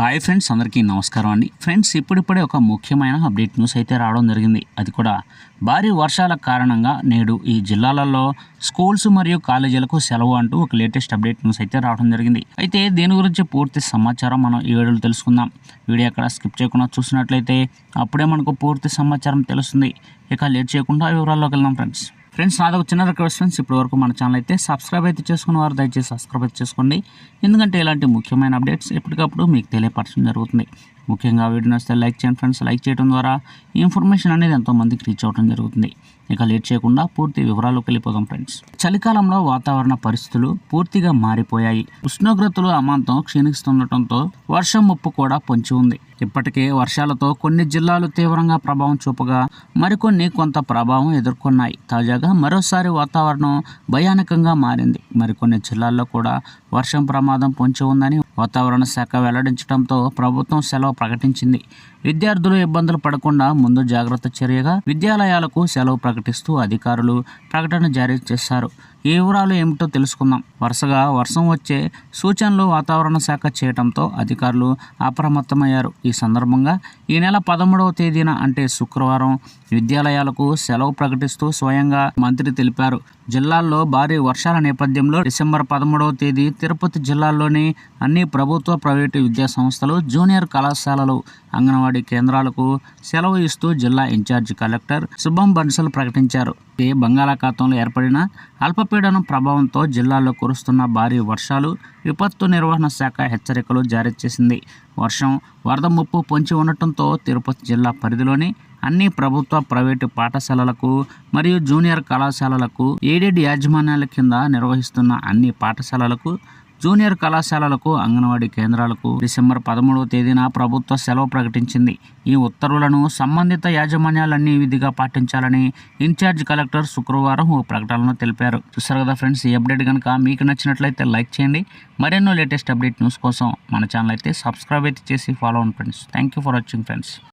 Hi friends అందరికీ నమస్కారం అండి. ఫ్రెండ్స్ ఇప్పుడిప్పుడే ఒక ముఖ్యమైన అప్డేట్ న్యూస్ అయితే రావడం జరిగింది. అది కూడా భారీ వర్షాల కారణంగా నేడు ఈ జిల్లాలలో స్కూల్స్ మరియు కాలేజీలకు సెలవు అంటూ ఒక లేటెస్ట్ అప్డేట్ న్యూస్ అయితే రావడం జరిగింది. అయితే దీని గురించి పూర్తి సమాచారం మనం ఈ వీడియోలో తెలుసుకుందాం. వీడియో అక్కడ స్కిప్ చేయకుండా చూసినట్లయితే అప్పుడే మనకు పూర్తి సమాచారం తెలుస్తుంది. ఇక లేట్ చేయకుండా వివరాల్లోకి వెళ్దాం ఫ్రెండ్స్. ఫ్రెండ్స్ నాదొక చిన్న రిక్వెస్ట్ ఫ్రెండ్స్ ఇప్పటి వరకు మన ఛానల్ అయితే సబ్స్క్రైబ్ అయితే చేసుకున్న వారు దయచేసి సబ్స్క్రైబ్ అయితే చేసుకోండి. ఎందుకంటే ఇలాంటి ముఖ్యమైన అప్డేట్స్ ఎప్పటికప్పుడు మీకు తెలియపరచడం జరుగుతుంది. ముఖ్యంగా వీడియో నచ్చితే లైక్ చేయండి ఫ్రెండ్స్. లైక్ చేయడం ద్వారా ఇన్ఫర్మేషన్ అనేది ఎంతోమందికి రీచ్ అవ్వడం జరుగుతుంది. ఇక లేట్ చేయకుండా పూర్తి వివరాలకు వెళ్ళిపోదాం ఫ్రెండ్స్. చలికాలంలో వాతావరణ పరిస్థితులు పూర్తిగా మారిపోయాయి. ఉష్ణోగ్రతలు అమాంతం క్షీణిస్తుండటంతో వర్షం ముప్పు కూడా పొంచి ఉంది. ఇప్పటికే వర్షాలతో కొన్ని జిల్లాలు తీవ్రంగా ప్రభావం చూపగా మరికొన్ని కొంత ప్రభావం ఎదుర్కొన్నాయి. తాజాగా మరోసారి వాతావరణం భయానకంగా మారింది. మరికొన్ని జిల్లాల్లో కూడా వర్షం ప్రమాదం పొంచి ఉందని వాతావరణ శాఖ వెల్లడించడంతో ప్రభుత్వం సెలవు ప్రకటించింది. విద్యార్థులు ఇబ్బందులు పడకుండా ముందు జాగ్రత్త చర్యగా విద్యాలయాలకు సెలవు ప్రకటిస్తూ అధికారులు ప్రకటన జారీ చేశారు. ఈ వివరాలు ఏమిటో తెలుసుకుందాం. వరుసగా వర్షం వచ్చే సూచనలు వాతావరణ శాఖ చేయడంతో అధికారులు అప్రమత్తమయ్యారు. ఈ సందర్భంగా ఈ నెల పదమూడవ తేదీన అంటే శుక్రవారం విద్యాలయాలకు సెలవు ప్రకటిస్తూ స్వయంగా మంత్రి తెలిపారు. జిల్లాల్లో భారీ వర్షాల నేపథ్యంలో డిసెంబర్ పదమూడవ తేదీ తిరుపతి జిల్లాలోని అన్ని ప్రభుత్వ ప్రైవేటు విద్యా సంస్థలు జూనియర్ కళాశాలలు అంగన్వాడీ కేంద్రాలకు సెలవు ఇస్తూ జిల్లా ఇన్ఛార్జి కలెక్టర్ శుభం బన్సల్ ప్రకటించారు. ఈ బంగాళాఖాతంలో ఏర్పడిన అల్పపీడనం ప్రభావంతో జిల్లాలో కురుస్తున్న భారీ వర్షాలు విపత్తు నిర్వహణ శాఖ హెచ్చరికలు జారీ చేసింది. వర్షం వరద ముప్పు పొంచి ఉండటంతో తిరుపతి జిల్లా పరిధిలోని అన్ని ప్రభుత్వ ప్రైవేటు పాఠశాలలకు మరియు జూనియర్ కళాశాలలకు ఏడెడ్ యాజమాన్యాల కింద నిర్వహిస్తున్న అన్ని పాఠశాలలకు జూనియర్ కళాశాలలకు అంగన్వాడీ కేంద్రాలకు డిసెంబర్ పదమూడవ తేదీన ప్రభుత్వ సెలవు ప్రకటించింది. ఈ ఉత్తర్వులను సంబంధిత యాజమాన్యాలన్నీ విధిగా పాటించాలని ఇన్ఛార్జ్ కలెక్టర్ శుక్రవారం ఓ ప్రకటనలో తెలిపారు. చూసారు కదా ఫ్రెండ్స్ ఈ అప్డేట్ కనుక మీకు నచ్చినట్లయితే లైక్ చేయండి. మరెన్నో లేటెస్ట్ అప్డేట్ న్యూస్ కోసం మన ఛానల్ అయితే సబ్స్క్రైబ్ అయితే చేసి ఫాలో అవ్వండి friends. Thank you for watching friends